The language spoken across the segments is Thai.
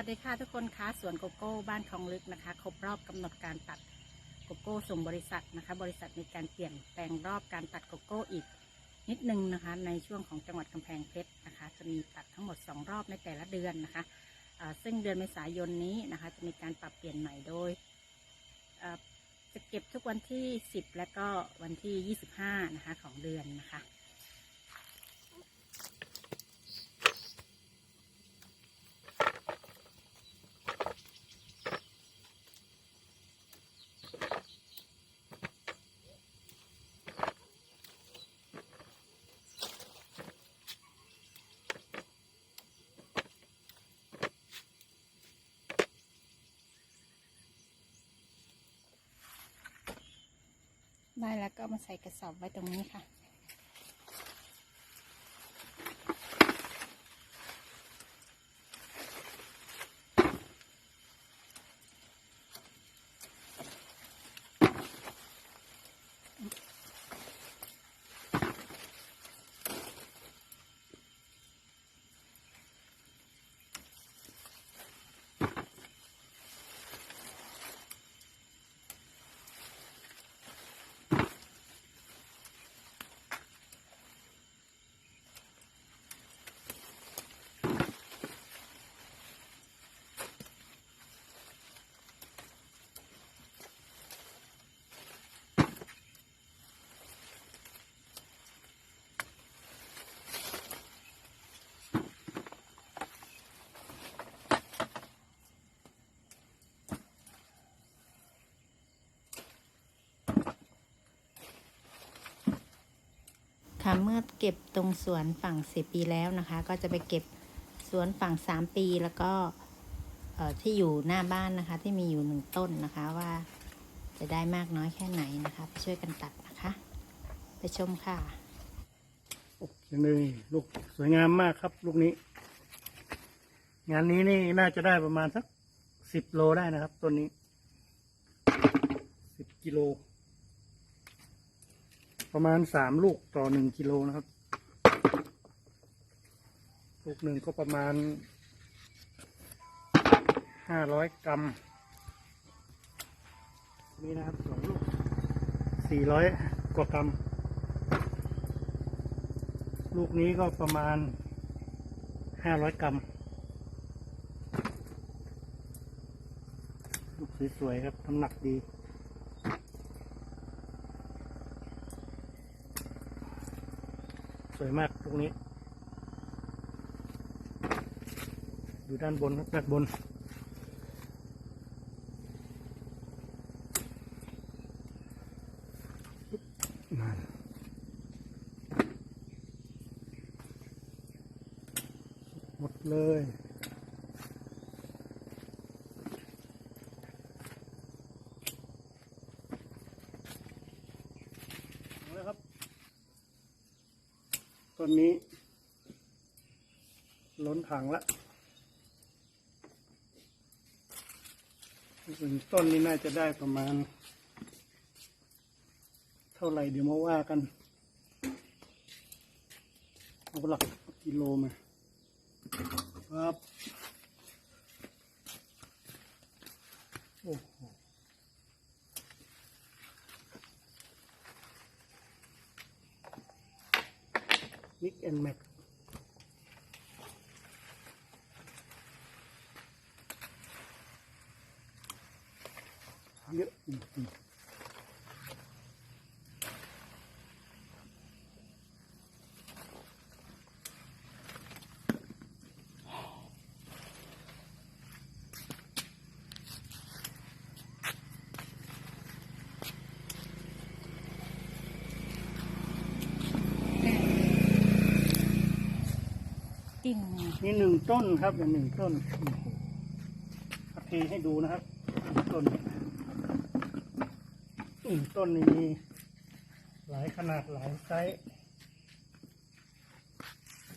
วัสดีค่ะทุกคนคะสวนโกโก้บ้านคลองลึกนะคะครบรอบกำหนดการตัดโกโก้ส่งบริษัทนะคะ บริษัทมีการเปลี่ยนแปลงรอบการตัดโกโก้อีกนิดนึงนะคะ ในช่วงของจังหวัดกำแพงเพชรนะคะ จะมีตัดทั้งหมด 2 รอบในแต่ละเดือนนะคะซึ่งเดือนเมษายนนี้นะคะ จะมีการปรับเปลี่ยนใหม่โดยจะเก็บทุกวันที่ 10 และก็วันที่ 25นะคะของเดือนนะคะ ได้แล้วก็มาใส่กระสอบไว้ตรงนี้ค่ะ เมื่อเก็บตรงสวนฝั่งสิปีแล้วนะคะ ก็จะไปเก็บสวนฝั่งสามปีแล้วก็ที่อยู่หน้าบ้านนะคะ ที่มีอยู่หนึ่งต้นนะคะว่าจะได้มากน้อยแค่ไหนนะคะไปช่วยกันตัดนะคะ ไปชมค่ะโอเคเลยลูกสวยงามมากครับ ลูกนี้ งานนี้นี่น่าจะได้ประมาณสักสิบโลได้นะครับต้นนี้สิบกิโล ประมาณสามลูกต่อหนึ่งกิโลนะครับ ลูกหนึ่งก็ประมาณห้าร้อยกรัม นี่นะครับสองลูกสี่ร้อยกว่ากรัม ลูกนี้ก็ประมาณห้าร้อยกรัม ลูกสวยๆครับน้ำหนักดี สวยมากลูกนี้ ดูด้านบนครับด้านบน นั่นหมดเลยเอาละครับต้ นนี้ ล้นถังละต้นนี้น่าจะได้ประมาณ เท่าไหร่เดี๋ยวมาว่ากัน เอาหลักกิโลมาครับ โอ้โห มิกแอนแม็กเยอะจริงๆ กิ่งนี่หนึ่งต้นครับอย่างหนึ่งต้นโอ้โหเอาเทให้ดูนะครับต้นหนึ่งต้นนี้มีหลายขนาดหลายไซส์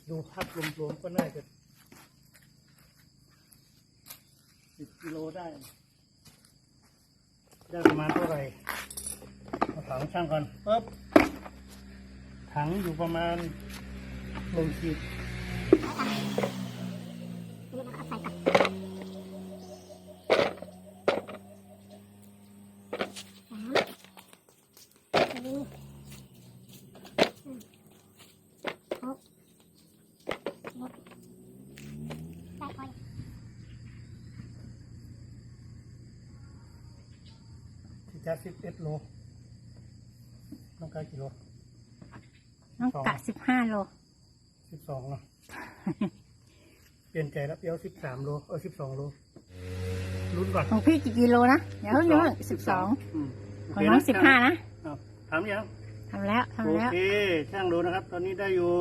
ดูภาพรวมๆก็น่าจะสิบกิโลได้ ได้ประมาณเท่าไหร่เอาถังช่างก่อนปึ๊บถังอยู่ประมาณหนึ่งขีด นี่เราก็ใส่กับสามสี่หกหมดใส่ไปที่จะสิบเอ็ดโลน้องกายกี่โลน้องกะสิบห้าโลสิบสองเนาะ เปลี่ยนใจแล้วเปรี้ยวสิบสามโลเออสิบสองโลลุ้นก่อนของพี่กี่กิโลนะเดี๋ยวเดี๋ยวสิบสองมของน้องสิบห้านะอ้าวถามยังทำแล้วโอทำแล้ว เคช่างดูนะครับ ตอนนี้ได้อยู่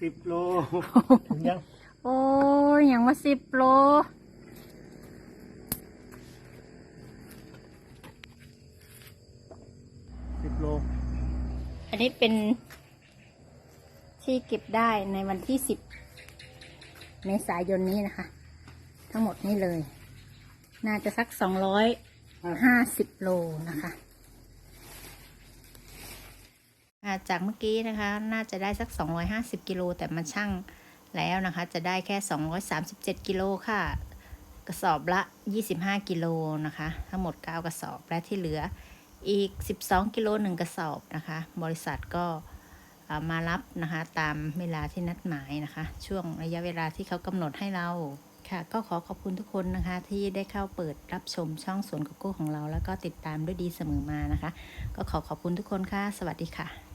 สิบโลถึงยังโอ้ยอย่างว่าสิบโล สิบโลอันนี้เป็น ที่เก็บได้ในวันที่สิบเมษายนนี้นะคะ ทั้งหมดนี้เลย น่าจะสักสองร้อยห้าสิบโลนะคะจากเมื่อกี้นะคะ น่าจะได้สัก 250 กิโล แต่มาชั่งแล้วนะคะ จะได้แค่ 237 กิโลค่ะ กระสอบละ 25 กิโลนะคะ ทั้งหมด 9 กระสอบและที่เหลืออีก 12 กิโลหนึ่งกระสอบนะคะ บริษัทก็ มารับนะคะตามเวลาที่นัดหมายนะคะ ช่วงระยะเวลาที่เขากำหนดให้เราค่ะก็ขอขอบคุณทุกคนนะคะที่ได้เข้าเปิดรับชมช่องสวนโกโก้ของเรา แล้วก็ติดตามด้วยดีเสมอมานะคะ ก็ขอขอบคุณทุกคนค่ะ สวัสดีค่ะ